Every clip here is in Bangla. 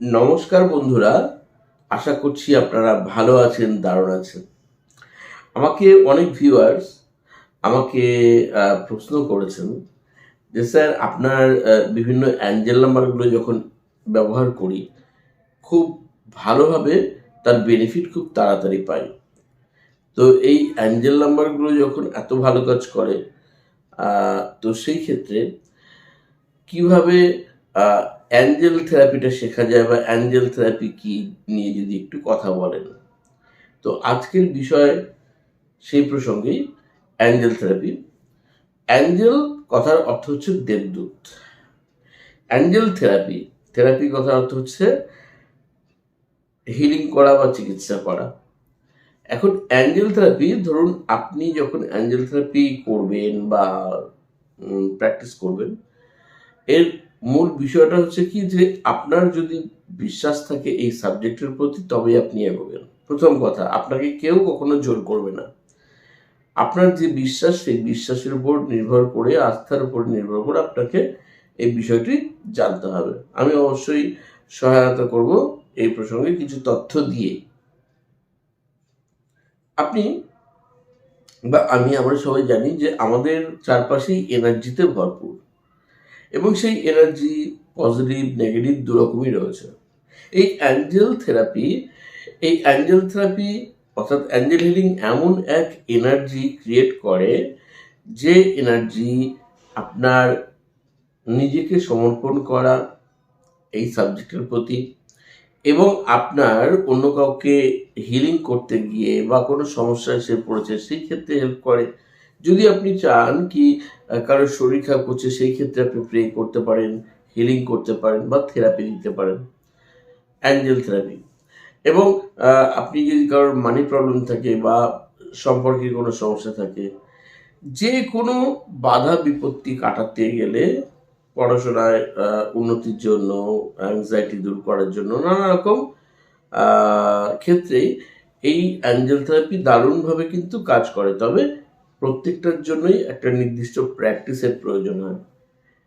নমস্কার বন্ধুরা, আশা করছি আপনারা ভালো আছেন, দারুণ আছেন। আমাকে অনেক ভিউয়ার্স আমাকে প্রশ্ন করেছেন যে, স্যার, আপনার বিভিন্ন অ্যাঞ্জেল নাম্বারগুলো যখন ব্যবহার করি, খুব ভালোভাবে তার বেনিফিট খুব তাড়াতাড়ি পাই। তো এই অ্যাঞ্জেল নাম্বারগুলো যখন এত ভালো কাজ করে তো সেই ক্ষেত্রে কীভাবে অ্যাঞ্জেল থেরাপিটা শেখা যায় বা অ্যাঞ্জেল থেরাপি কি নিয়ে যদি একটু কথা বলেন। তো আজকের বিষয় সেই প্রসঙ্গেই অ্যাঞ্জেল থেরাপি। অ্যাঞ্জেল কথার অর্থ হচ্ছে দেবদূত। অ্যাঞ্জেল থেরাপি থেরাপি কথার অর্থ হচ্ছে হিলিং করা বা চিকিৎসা করা। এখন অ্যাঞ্জেল থেরাপি, ধরুন আপনি যখন অ্যাঞ্জেল থেরাপি করবেন বা প্র্যাকটিস করবেন, এর মূল বিষয়টা হচ্ছে কি যে আপনার যদি বিশ্বাস থাকে এই সাবজেক্টের প্রতি, তবেই আপনি এগোবেন। প্রথম কথা, আপনাকে কেউ কখনো জোর করবে না। আপনার যে বিশ্বাস, সেই বিশ্বাসের উপর নির্ভর করে, আস্থার উপর নির্ভর করে আপনাকে এই বিষয়টি জানতে হবে। আমি অবশ্যই সহায়তা করব এই প্রসঙ্গে কিছু তথ্য দিয়ে। আপনি বা আমি, আমরা সবাই জানি যে আমাদের চারপাশেই এনার্জিতে ভরপুর। এবং সেই এনার্জি পজিটিভ নেগেটিভ দুরকমই রয়েছে। এই অ্যাঞ্জেল থেরাপি এই অ্যাঞ্জেল থেরাপি অর্থাৎ অ্যাঞ্জেল হিলিং এমন এক এনার্জি ক্রিয়েট করে যে এনার্জি আপনার নিজেকে সমর্পণ করা এই সাবজেক্টের প্রতি এবং আপনার অন্য কাউকে হিলিং করতে গিয়ে বা কোনো সমস্যা এসে পড়েছে, সেই ক্ষেত্রে হেল্প করে। যদি আপনি চান কি কারোর শরীর খারাপ করছে সেই ক্ষেত্রে আপনি প্রে করতে পারেন হিলিং করতে পারেন বা থেরাপি দিতে পারেন অ্যাঞ্জেল থেরাপি এবং আপনি যদি কারোর মানি প্রবলেম থাকে বা সম্পর্কে কোনো সমস্যা থাকে যে কোনো বাধা বিপত্তি কাটাতে গেলে পড়াশোনায় উন্নতির জন্য অ্যাংজাইটি দূর করার জন্য নানা রকম আহ, ক্ষেত্রেই এই অ্যাঞ্জেল থেরাপি দারুণভাবে কিন্তু কাজ করে। তবে প্রত্যেকটার জন্যই একটা নির্দিষ্ট প্র্যাকটিসের প্রয়োজন হয়।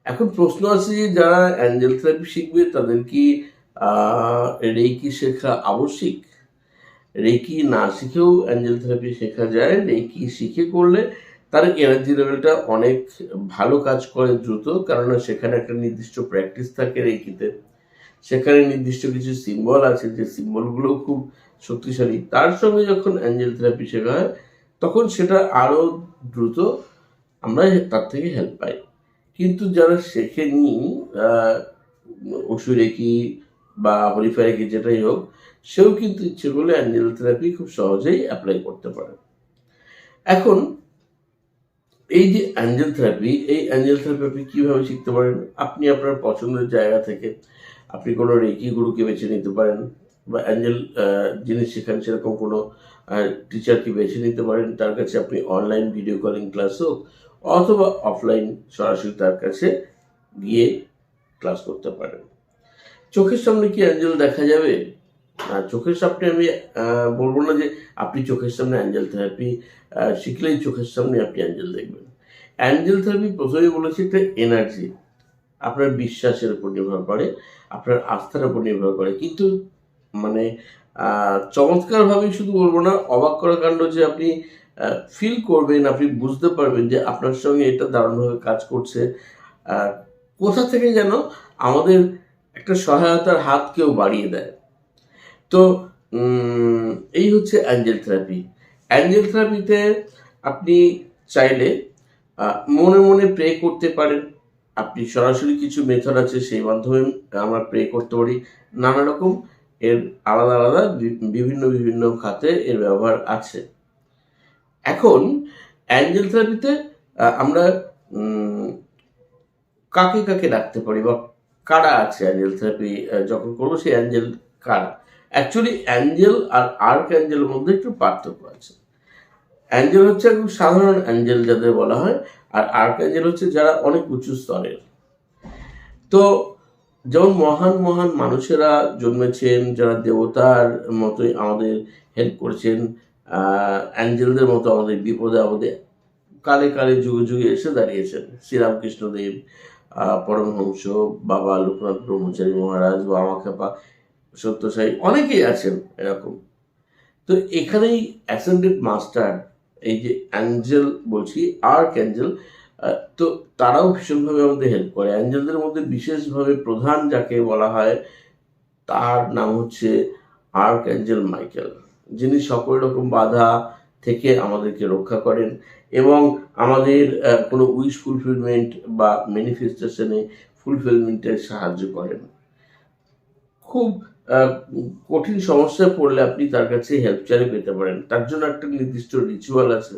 এখন প্রশ্ন আছে যে যারা অ্যাঞ্জেল থেরাপি শিখবে, তাদের কি রেকি শেখা আবশ্যিক? রেকি না শিখেও অ্যাঞ্জেল থেরাপি শেখা যায় রেকি শিখে করলে তার এনার্জি লেভেলটা অনেক ভালো কাজ করে দ্রুত, কেননা সেখানে একটা নির্দিষ্ট প্র্যাকটিস থাকে রেকিতে সেখানে নির্দিষ্ট কিছু সিম্বল আছে, যে সিম্বলগুলোও খুব শক্তিশালী। তার সঙ্গে যখন অ্যাঞ্জেল থেরাপি শেখা হয় তখন সেটা আরও দ্রুত আমরা তার থেকে হেল্প পাই। কিন্তু যারা শেখেনি ওষুরেকি বা হরিফারেকি যেটাই হোক, সেও কিন্তু ইচ্ছে করলে অ্যাঞ্জেল থেরাপি খুব সহজেই অ্যাপ্লাই করতে পারে। এখন, এই যে অ্যাঞ্জেল থেরাপি এই অ্যাঞ্জেল থেরাপি আপনি কীভাবে শিখতে পারেন? আপনি আপনার পছন্দের জায়গা থেকে আপনি কোনো রেকি গুরুকে বেছে নিতে পারেন বা অ্যাঞ্জেল জিনিস শেখান সেরকম কোনো টিচারকে বেছে নিতে পারেন, তার কাছে আপনি অনলাইন ভিডিও কলিং ক্লাস হোক অথবা অফলাইন সরাসরি তার কাছে গিয়ে ক্লাস করতে পারেন। চোখের সামনে কি অ্যাঞ্জেল দেখা যাবে? না, চোখের সামনে আমি বলব না যে আপনি চোখের সামনে অ্যাঞ্জেল থেরাপি শিখলেই চোখের সামনে আপনি অ্যাঞ্জেল দেখবেন। অ্যাঞ্জেল থেরাপি প্রথমে বলেছি একটা এনার্জি আপনার বিশ্বাসের উপর নির্ভর করে, আপনার আস্থার উপর নির্ভর করে। কিন্তু মানে চমৎকারভাবে শুধু বলব না, অবাক করা কাণ্ড যে আপনি ফিল করবেন, আপনি বুঝতে পারবেন যে আপনার সঙ্গে এটা দারুণভাবে কাজ করছে। কোথা থেকে যেন আমাদের একটা সহায়তার হাত কেউ বাড়িয়ে দেয়। তো এই হচ্ছে অ্যাঞ্জেল থেরাপি। অ্যাঞ্জেল থেরাপিতে আপনি চাইলে মনে মনে প্রে করতে পারেন। আপনি সরাসরি কিছু মেথড আছে, সেই মাধ্যমে আমরা প্রে করতে পারি। নানা রকম এর আলাদা আলাদা বিভিন্ন বিভিন্ন খাতে এর ব্যবহার আছে। এখন, অ্যাঞ্জেল থেরাপিতে আমরা কাকে কাকে ডাকতে পারি বা কারা আছে অ্যাঞ্জেল থেরাপি যখন করব সেই অ্যাঞ্জেল কারা? অ্যাকচুয়ালি অ্যাঞ্জেল আর আর্ক অ্যাঞ্জেলের মধ্যে একটু পার্থক্য আছে। অ্যাঞ্জেল হচ্ছে একদম সাধারণ অ্যাঞ্জেল যাদের বলা হয়, আর আর্ক অ্যাঞ্জেল হচ্ছে যারা অনেক উঁচু স্তরের। তো যেমন মহান মহান মানুষেরা জন্মেছেন, যারা দেবতার মতোই আমাদের হেল্প করেছেন অ্যাঞ্জেলদের মতো আমাদের বিপদে আপদে কালে কালে যুগে যুগে এসে দাঁড়িয়েছেন। শ্রীরামকৃষ্ণদেব পরমহংস, বাবা লোকনাথ ব্রহ্মচারী মহারাজ, বাবা খেপা সত্যসাই অনেকেই আছেন এরকম। তো এখানেই অ্যাসেন্ডেড মাস্টার এই যে অ্যাঞ্জেল বলছি আর্ক অ্যাঞ্জেল তো তারাও ভীষণভাবে আমাদের হেল্প করে। অ্যাঞ্জেলদের মধ্যে বিশেষভাবে প্রধান যাকে বলা হয়, তার নাম হচ্ছে আর্ক অ্যাঞ্জেল মাইকেল। যিনি সকল রকম বাধা থেকে আমাদেরকে রক্ষা করেন এবং আমাদের কোনো উইশ ফুলফিলমেন্ট বা ম্যানিফেস্টেশনে ফুলফিলমেন্টে সাহায্য করেন। খুব কঠিন সমস্যায় পড়লে আপনি তার কাছে হেল্প চাইলে পেতে পারেন। তার জন্য একটা নির্দিষ্ট রিচুয়াল আছে,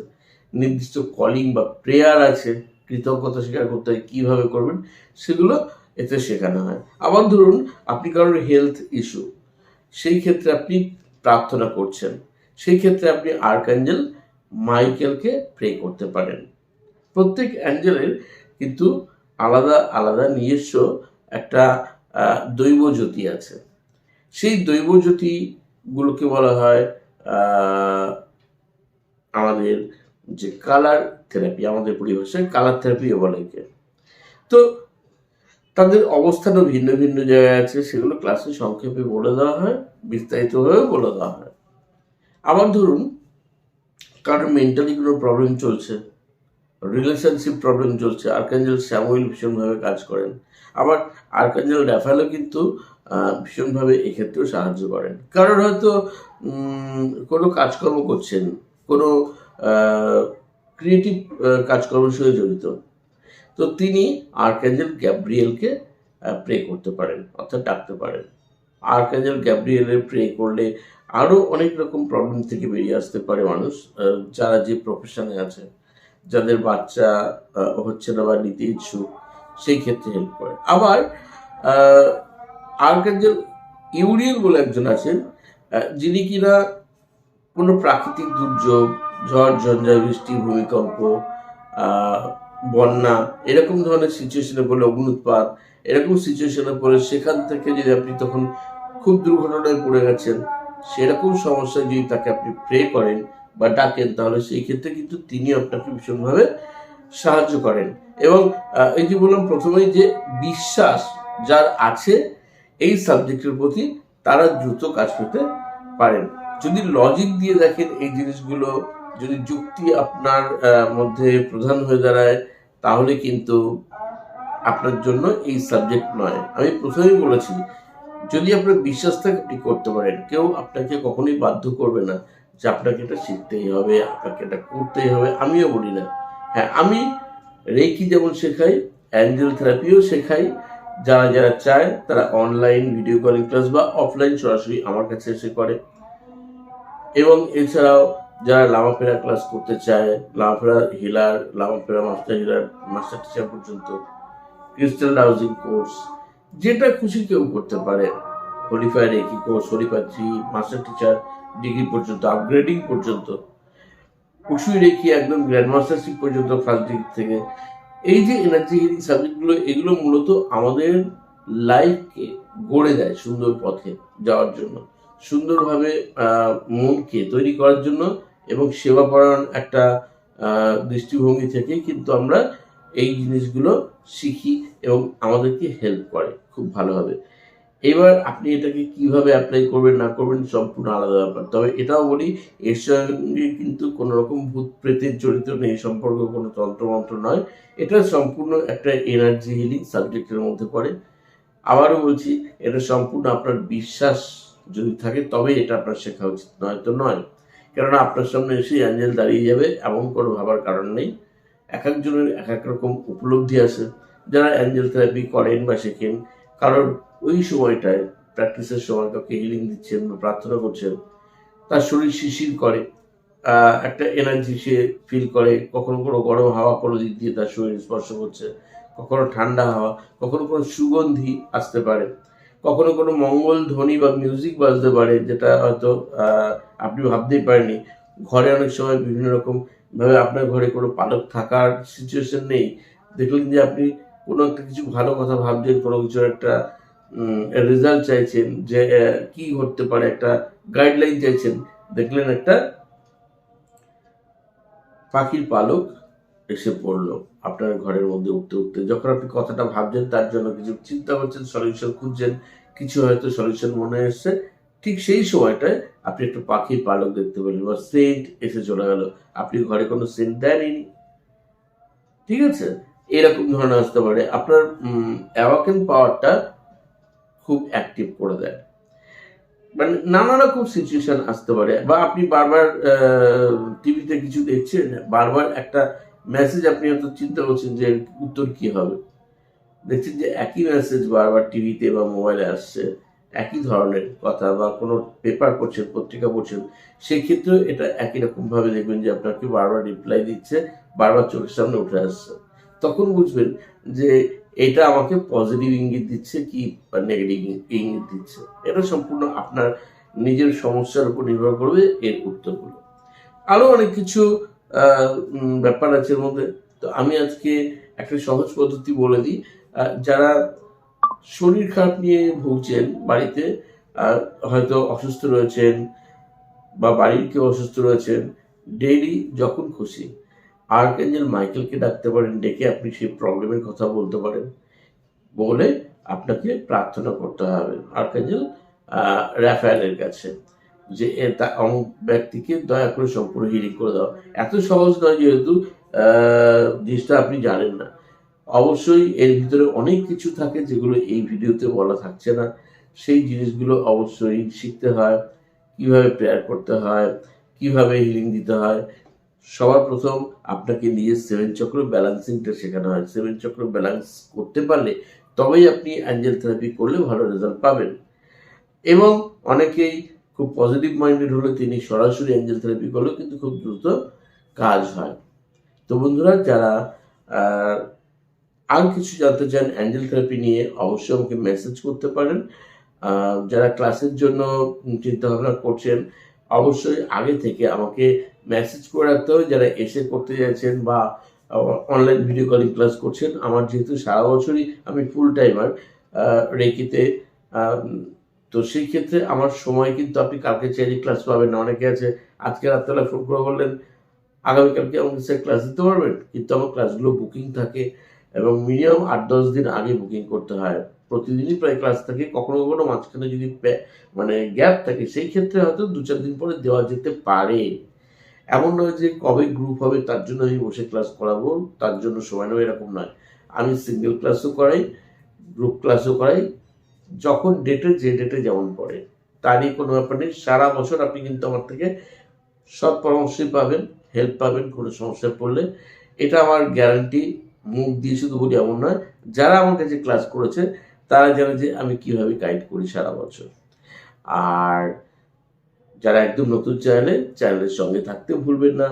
নির্দিষ্ট কলিং বা প্রেয়ার আছে। কৃতজ্ঞতা স্বীকার করতে হয় কীভাবে করবেন সেগুলো এতে শেখানো হয়। আবার ধরুন আপনি কারোর হেলথ ইস্যু সেই ক্ষেত্রে আপনি প্রার্থনা করছেন সেই ক্ষেত্রে আপনি আর্কাঞ্জেল মাইকেলকে প্রে করতে পারেন। প্রত্যেক অ্যাঞ্জেলের কিন্তু আলাদা আলাদা নিজস্ব একটা আহ, দৈব জ্যোতি আছে। সেই দৈব জ্যোতিগুলোকে বলা হয় আমাদের যে কালার থেরাপি আমাদের পরিভাষায় কালার থেরাপিও বলে তো তাদের অবস্থানও ভিন্ন ভিন্ন জায়গায় আছে, সেগুলো ক্লাসে সংক্ষেপে বলে দেওয়া হয় বিস্তারিতভাবে বলে দেওয়া হয়। আবার ধরুন, কারোর মেন্টালি কোনো প্রবলেম চলছে রিলেশনশিপ প্রবলেম চলছে আর্কাঞ্জেল স্যামুয়েল ভীষণভাবে কাজ করেন। আবার আর্কাঞ্জেল র্যাফালও কিন্তু ভীষণভাবে এক্ষেত্রেও সাহায্য করেন। কারোর হয়তো কোনো কাজকর্ম করছেন, কোনো ক্রিয়েটিভ কাজকর্মের সঙ্গে জড়িত। তো তিনি আর্কাঞ্জেল গ্যাব্রিয়েলকে প্রে করতে পারেন, অর্থাৎ ডাকতে পারেন। আর্কাঞ্জেল গ্যাব্রিয়েলের প্রে করলে আরও অনেক রকম প্রবলেম থেকে বেরিয়ে আসতে পারে মানুষ যারা যে প্রফেশনে আছে, যাদের বাচ্চা হচ্ছে না বা নিতে ইচ্ছুক, সেই ক্ষেত্রে হেল্প করে। আবার আর্কাঞ্জেল ইউরিয়েল বলে একজন আছেন যিনি কিনা কোনো প্রাকৃতিক দুর্যোগ ঝড়, ঝঞ্ঝা, বৃষ্টি, ভূমিকম্প বন্যা, এরকম ধরনের সিচুয়েশনে পড়লে অগ্নুৎপাত এরকম সিচুয়েশনে পড়ে সেখান থেকে যদি আপনি তখন খুব দুর্ঘটনায় পড়ে গেছেন, সেরকম সমস্যায় যদি তাকে আপনি প্রে করেন বা ডাকেন, তাহলে সেই ক্ষেত্রে কিন্তু তিনি আপনাকে ভীষণভাবে সাহায্য করেন। এবং এই যে বললাম প্রথমেই যে বিশ্বাস যার আছে, এই সাবজেক্টের প্রতি তারা দ্রুত কাজ করতে পারেন। যদি লজিক দিয়ে দেখেন এই জিনিসগুলো যদি যুক্তি আপনার মধ্যে প্রধান হয়ে দাঁড়ায়, তাহলে কিন্তু আপনার জন্য এই সাবজেক্ট নয়। আমি প্রথমেই বলেছি, যদি আপনার বিশ্বাস থাকে আপনি করতে পারেন। কেউ আপনাকে কখনোই বাধ্য করবে না যে আপনাকে এটা শিখতেই হবে, আপনাকে এটা করতেই হবে। আমিও বলি না। হ্যাঁ আমি রেকি যেমন শেখাই, অ্যাঞ্জেল থেরাপিও শেখাই। যারা যারা চায় তারা অনলাইন ভিডিও কলিং ক্লাস বা অফলাইন সরাসরি আমার কাছে এসে করে। এবং এছাড়াও যারা লামাফেরা ক্লাস করতে চায়, লামাফেরা healer লামাফেরা master healer master teacher পর্যন্ত ক্রিস্টাল হাউজিং কোর্স যেটা খুশি কেউ করতে পারে। হলিফায়ার একই course holy fire three master teacher degree পর্যন্ত আপগ্রেডিং পর্যন্ত উসুই রেখি একদম গ্র্যান্ড মাস্টারশিপ পর্যন্ত ফার্স্ট ডিগ্রি থেকে। এই যে এনার্জি হিলিং সাবজেক্টগুলো এগুলো মূলত আমাদের লাইফকে গড়ে দেয় সুন্দর পথে যাওয়ার জন্য। সুন্দরভাবে মনকে তৈরি করার জন্য এবং সেবা পরায়ণ একটা দৃষ্টিভঙ্গি থেকে কিন্তু আমরা এই জিনিসগুলো শিখি এবং আমাদেরকে হেল্প করে। খুব ভালোভাবে এবার আপনি এটাকে কীভাবে অ্যাপ্লাই করবেন, না করবেন সম্পূর্ণ আলাদা ব্যাপার। তবে এটাও বলি, এর সঙ্গে কিন্তু কোনো রকম ভূত প্রেতের জড়িত নেই, সম্পর্ক কোনো তন্ত্রমন্ত্র নয়। এটা সম্পূর্ণ একটা এনার্জি হিলিং সাবজেক্টের মধ্যে পড়ে। আবারও বলছি, এটা সম্পূর্ণ আপনার বিশ্বাস যদি থাকে তবে এটা আপনার শেখা উচিত নয় তো নয়। কেননা আপনার সামনে এসে অ্যাঞ্জেল দাঁড়িয়ে যাবে, এমন কোনো ভাবার কারণ নেই। এক একজনের এক এক রকম উপলব্ধি আছে। যারা অ্যাঞ্জেল থেরাপি করেন বা শেখেন, কারণ ওই সময়টায় প্র্যাকটিসের সময় কাউকে হিলিং দিচ্ছেন বা প্রার্থনা করছেন, তার শরীর শিশির করে। একটা এনার্জি সে ফিল করে, কখনো কোনো গরম হাওয়া কোনো দিক দিয়ে তার শরীর স্পর্শ করছে, কখনো ঠান্ডা হাওয়া, কখনো কোনো সুগন্ধি আসতে পারে। কখনো কোনো মঙ্গল ধ্বনি বা মিউজিক বাজতে পারে, যেটা হয়তো আপনি ভাবতেই পারেননি। ঘরে অনেক সময় বিভিন্ন রকম ভাবে আপনার ঘরে কোনো পালক থাকার সিচুয়েশন নেই। দেখলেন যে আপনি কোনো একটা কিছু ভালো কথা ভাবছেন, কোনো কিছুর একটা রেজাল্ট চাইছেন যে কি ঘটতে পারে, একটা গাইডলাইন চাইছেন, দেখলেন একটা পাখির পালক এসে পড়ল। আপনার ঘরের মধ্যে উঠতে উঠতে যখন আপনি কথাটা ভাবছেন, তার জন্য কিছু চিন্তা করছেন সলিউশন খুঁজছেন, কিছু হয়তো সলিউশন মনে এসছে, ঠিক সেই সময়টায় আপনি একটা পাখির পালক দেখতে পেলেন বা সেন্ট এসে চলে গেল। আপনি ঘরে কোনো সেন্ট দেননি। ঠিক আছে? এরকম ধরনের আসতে পারে। আপনার অ্যাওয়াকেন পাওয়ারটা খুব অ্যাক্টিভ করে দেয়। মানে নানা রকম সিচুয়েশন আসতে পারে। বা আপনি বারবার টিভিতে কিছু দেখছেন, বারবার একটা মেসেজ আপনি হয়তো চিন্তা করছেন যে উত্তর কি হবে? দেখছেন যে একই মেসেজ বারবার টিভিতে বা মোবাইলে আসছে, একই ধরনের কথা বা কোনো পেপার পড়ছেন, পত্রিকা পড়ছেন সেই ক্ষেত্রেও এটা একই রকম ভাবে দেখবেন যে আপনাকে বারবার রিপ্লাই দিচ্ছে, বারবার চোখের সামনে উঠে আসছে। তখন বুঝবেন যে এটা আমাকে পজিটিভ ইঙ্গিত দিচ্ছে কি বা নেগেটিভ ইঙ্গিত দিচ্ছে। এটা সম্পূর্ণ আপনার নিজের সমস্যার উপর নির্ভর করবে এর উত্তরগুলো। আরও অনেক কিছু ব্যাপার আছে এর মধ্যে। তো আমি আজকে একটা সহজ পদ্ধতি বলে দিই। যারা শরীর খারাপ নিয়ে ভুগছেন বাড়িতে, আর হয়তো অসুস্থ রয়েছেন বা বাড়ির কেউ অসুস্থ রয়েছেন, ডেইলি যখন খুশি আর্কএঞ্জেল মাইকেলকে ডাকতে পারেন, ডেকে আপনি সেই প্রবলেমের কথা বলতে পারেন। বলে আপনাকে প্রার্থনা করতে হবে আর্কএঞ্জেল র্যাফায়েলের কাছে। যে ব্যক্তিকে দয়া করে সম্পূর্ণ হিলিং করে দাও। এত সহজ নয় যেহেতু জিনিসটা আপনি জানেন না। অবশ্যই এর ভিতরে অনেক কিছু থাকে যেগুলো এই ভিডিওতে বলা থাকছে না। সেই জিনিসগুলো অবশ্যই শিখতে হয়, কীভাবে প্রেয়ার করতে হয়, কীভাবে হিলিং দিতে হয়। সবার প্রথম আপনাকে নিজের সেভেন চক্র ব্যালেন্সিংটা শেখানো হয়। সেভেন চক্র ব্যালেন্স করতে পারলে তবেই আপনি অ্যাঞ্জেল থেরাপি করলে ভালো রেজাল্ট পাবেন। এবং অনেকেই খুব পজিটিভ মাইন্ডেড হলে তিনি সরাসরি অ্যাঞ্জেল থেরাপি করলেও কিন্তু খুব দ্রুত কাজ হয়। তো বন্ধুরা, যারা আর কিছু জানতে চান অ্যাঞ্জেল থেরাপি নিয়ে, অবশ্যই আমাকে মেসেজ করতে পারেন। যারা ক্লাসের জন্য চিন্তা ভাবনা করছেন, অবশ্যই আগে থেকে আমাকে মেসেজ করে রাখতে হবে। যারা এসে করতে যাচ্ছেন বা অনলাইন ভিডিও কলিং ক্লাস করছেন, আমার যেহেতু সারা বছরই আমি ফুল টাইমার রেকিতে তো সেই ক্ষেত্রে আমার সময় কিন্তু আপনি কালকে চাইলে ক্লাস পাবেন না, অনেকে আছে, আজকে রাত্রেবেলা ফোন করে বললেন, আগামীকালকে আমাকে স্যার ক্লাস দিতে পারবেন? কিন্তু আমার ক্লাসগুলো বুকিং থাকে এবং মিনিমাম আট, দশ দিন আগে বুকিং করতে হয়। প্রতিদিনই প্রায় ক্লাস থাকে, কখনো কখনো মাঝখানে যদি মানে গ্যাপ থাকে, সেই ক্ষেত্রে হয়তো দু চার দিন পরে দেওয়া যেতে পারে। এমন নয় যে কবে গ্রুপ হবে, তার জন্য আমি বসে ক্লাস করাবো, তার জন্য সময় নেব এরকম নয়। আমি সিঙ্গেল ক্লাসও করাই গ্রুপ ক্লাসও করাই যখন ডেটে যে ডেটে যেমন পড়ে, তারই কোনো ব্যাপার নেই। সারা বছর আপনি কিন্তু আমার থেকে সব পরামর্শই পাবেন হেল্প পাবেন, কোনো সমস্যায় পড়লে। এটা আমার গ্যারান্টি মুখ দিয়ে শুধু বলি এমন নয়, যারা আমার কাছে ক্লাস করেছে, তারা জানে যে আমি কীভাবে গাইড করি সারা বছর। আর যারা একদম নতুন চ্যানেলে চ্যানেলের সঙ্গে থাকতে ভুলবেন না।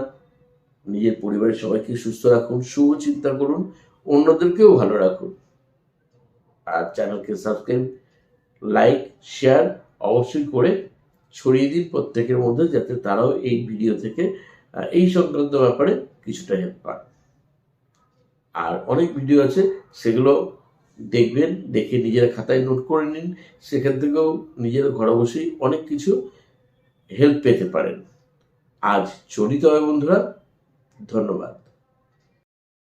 নিজের পরিবারের সবাইকে সুস্থ রাখুন, শুভ চিন্তা করুন, অন্যদেরকেও ভালো রাখুন। আর চ্যানেলকে সাবস্ক্রাইব লাইক শেয়ার অবশ্যই করে ছড়িয়ে দিন প্রত্যেকের মধ্যে যাতে তারাও এই ভিডিও থেকে এই সংক্রান্ত ব্যাপারে কিছুটা হেল্প পান আর অনেক ভিডিও আছে, সেগুলো দেখবেন, দেখে নিজেরা খাতায় নোট করে নিন, সেখান থেকেও নিজের ঘরে বসেই অনেক কিছু হেল্প পেতে পারেন। আজ চলিত হবে বন্ধুরা, ধন্যবাদ।